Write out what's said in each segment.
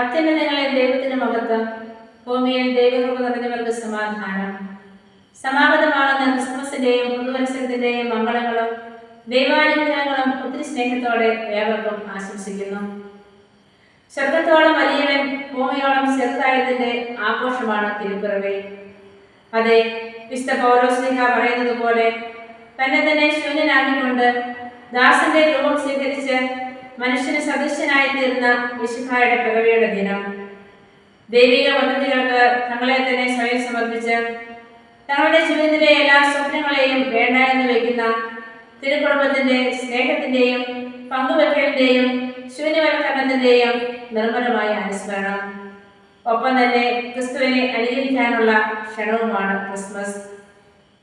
അത്യുന്നതങ്ങളെ ദൈവത്തിന് മുഖത്ത് ഭൂമിയിൽ ദൈവകൃപ നിറഞ്ഞവർക്ക് സമാധാനം. സമാഗതമാകുന്ന ക്രിസ്മസിന്റെയും പുതുവത്സരത്തിന്റെയും മംഗളങ്ങളും ദൈവാനുഗ്രഹങ്ങളും ഒത്തിരി സ്നേഹത്തോടെ ഏവർക്കും ആശംസിക്കുന്നു. സ്വർഗത്തോളം വലിയവൻ ഭൂമിയോളം ചെറുതായതിന്റെ ആഘോഷമാണ് തിരുപ്പിറവി. അതെ വിശുദ്ധ പൗരോസ്ലിഹ പറയുന്നത് പോലെ തന്നെ തന്നെ ശൂന്യനാക്കിക്കൊണ്ട് ദാസന്റെ രൂപം സ്വീകരിച്ച് മനുഷ്യന് സദൃശ്യനായി തീർന്ന വിശുദ്ധായുടെ പിറവിയുടെ ദിനം. ദൈവിക പദ്ധതികൾക്ക് തങ്ങളെ തന്നെ സ്വയം സമർപ്പിച്ച് തങ്ങളുടെ ജീവിതത്തിലെ എല്ലാ സ്വപ്നങ്ങളെയും വേണ്ട എന്ന് വയ്ക്കുന്ന തിരുക്കുടുംബത്തിന്റെ സ്നേഹത്തിന്റെയും പങ്കുവെക്കലിന്റെയും ശൂന്യവൽക്കരണത്തിന്റെയും നിർമ്മലമായ അനുസ്മരണം. ഒപ്പം തന്നെ ക്രിസ്തുവിനെ അനുകരിക്കാനുള്ള ക്ഷണവുമാണ് ക്രിസ്മസ്.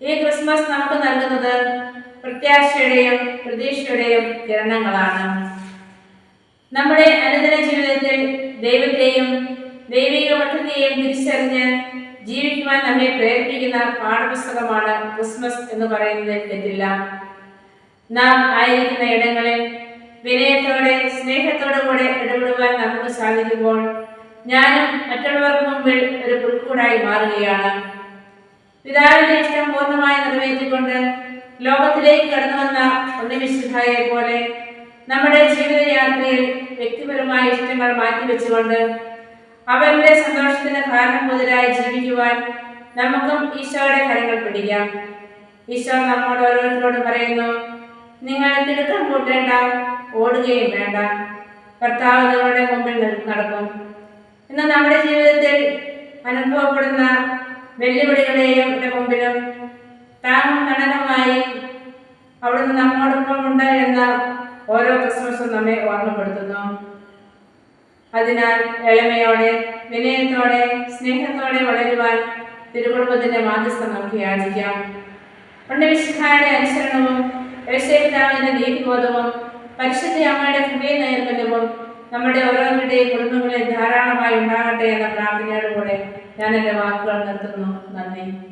ഈ ക്രിസ്മസ് നമുക്ക് നൽകുന്നത് പ്രത്യാശയുടെയും പ്രതീക്ഷയുടെയും കിരണങ്ങളാണ്. നമ്മുടെ അനന്തര ജീവിതത്തിൽ ദൈവത്തെയും ദൈവിക പദ്ധതിയെയും തിരിച്ചറിഞ്ഞ് ജീവിക്കുവാൻ നമ്മെ പ്രേരിപ്പിക്കുന്ന പാഠപുസ്തകമാണ് ക്രിസ്മസ് എന്ന് പറയുന്നതിൽ തെറ്റില്ല നാം ആയിരിക്കുന്ന ഇടങ്ങളിൽ വിനയത്തോടെ സ്നേഹത്തോടു കൂടെ ഇടപെടുവാൻ നമുക്ക് സാധിക്കുമ്പോൾ ഞാനും മറ്റുള്ളവർക്ക് മുമ്പിൽ ഒരു പുൽക്കൂടായി മാറുകയാണ്. പിതാവിന്റെ ഇഷ്ടം പൂർണമായി നിറവേറ്റിക്കൊണ്ട് ലോകത്തിലേക്ക് കടന്നു വന്ന പോലെ നമ്മുടെ ജീവിതയാത്രയിൽ വ്യക്തിപരമായ ഇഷ്ടങ്ങൾ മാറ്റിവെച്ചുകൊണ്ട് അവരുടെ സന്തോഷത്തിന് കാരണം മുതലായി ജീവിക്കുവാൻ നമുക്കും ഈശോയുടെ കരങ്ങൾ പിടിക്കാം. ഈശോ നമ്മോട് ഓരോരുത്തരോടും പറയുന്നു നിങ്ങൾ തിടുക്കം കൂട്ടേണ്ട ഓടുകയും വേണ്ട. ഭർത്താവ് നിങ്ങളുടെ മുമ്പിൽ നടക്കും. ഇന്ന് നമ്മുടെ ജീവിതത്തിൽ അനുഭവപ്പെടുന്ന വെല്ലുവിളികളെയും മുമ്പിലും താങ്ങും കടനുമായി അവിടുന്ന് നമ്മോടൊപ്പം ഉണ്ട് എന്ന ഓരോ ക്രിസ്മസും നമ്മെ ഓർമ്മപ്പെടുത്തുന്നു. അതിനാൽ എളിമയോടെ വിനയത്തോടെ സ്നേഹത്തോടെ വളരുവാൻ തിരുകുടുംബത്തിന്റെ മാധ്യസ്ഥം നമുക്ക് യാചിക്കാം. ഉണ്ണിവിശുദ്ധായുടെ അനുസരണവും യേശുപിതാവിന്റെ നീതിബോധവും പരിശുദ്ധ അമ്മയുടെ ഹൃദയ നൈർമല്യവും നമ്മുടെ ഓരോരുത്തരുടെയും കുടുംബങ്ങളിൽ ധാരാളമായി ഉണ്ടാകട്ടെ എന്ന പ്രാർത്ഥനയോടുകൂടെ ഞാൻ എന്റെ വാക്കുകൾ നിർത്തുന്നു. നന്ദി.